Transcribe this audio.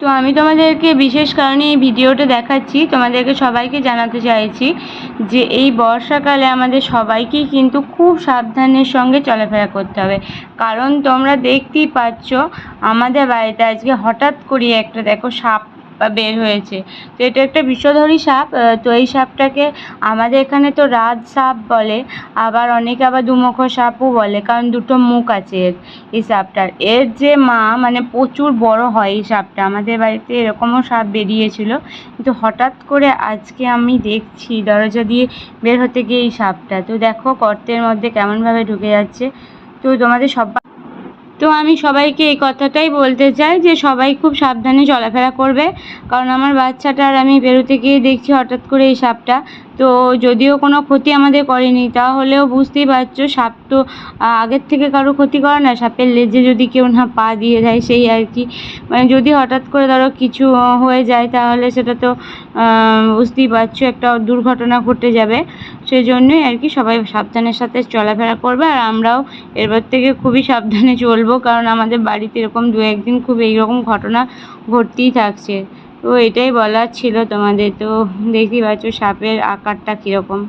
তো আমি তোমাদেরকে বিশেষ কারণে এই ভিডিওটা দেখাচ্ছি। তোমাদেরকে সবাইকে জানাতে চাইছি যে এই বর্ষাকালে আমাদের সবাইকেই কিন্তু খুব সাবধানের সঙ্গে চলাফেরা করতে হবে। কারণ তোমরা দেখতেই পাচ্ছ, আমাদের বাড়িতে আজকে হঠাৎ করে একটা দেখো সাপ বের হয়েছে। তো এটা একটা বিষধরী সাপ তো এই সাপটাকে আমাদের এখানে তো রাজ সাপ বলে, আবার অনেকে আবার দুমুখ সাপও বলে, কারণ দুটো মুখ আছে এর, এই সাপটার। এর যে মা মানে প্রচুর বড় হয় এই সাপটা, আমাদের বাড়িতে এরকমও সাপ বেরিয়েছিল, কিন্তু হঠাৎ করে আজকে আমি দেখছি দরজা দিয়ে বের হতে গিয়ে এই সাপটা। তো দেখো গর্তের মধ্যে কেমনভাবে ঢুকে যাচ্ছে। তো তোমাদের সবাই তো আমি সবাইকে এই কথাটাই বলতে চাই যে সবাই খুব সাবধানে চলাফেরা করবে। কারণ আমার বাচ্চাটার আমি বেরোতে গিয়ে দেখছি হঠাৎ করে এই সাপটা। তো যদিও কোনো ক্ষতি আমাদের করেনি, তাহলেও বুঝতেই পারছ সাপ তো আগের থেকে কারও ক্ষতি করে না। সাপের লেজে যদি কেউ না পা দিয়ে দেয় সেই আর কি। মানে যদি হঠাৎ করে ধরো কিছু হয়ে যায়, তাহলে সেটা তো বুঝতেই পারছ একটা দুর্ঘটনা ঘটে যাবে। সেই জন্যই আর কি সবাই সাবধানের সাথে চলাফেরা করবে। আর আমরাও এরপর থেকে খুবই সাবধানে চলবো, কারণ আমাদের বাড়িতে এরকম দু একদিন খুব এইরকম ঘটনা ঘটতেই থাকছে। তো এটাই বলার ছিল তোমাদের। তো দেখতেই পাচ্ছ সাপের আকারটা কীরকম।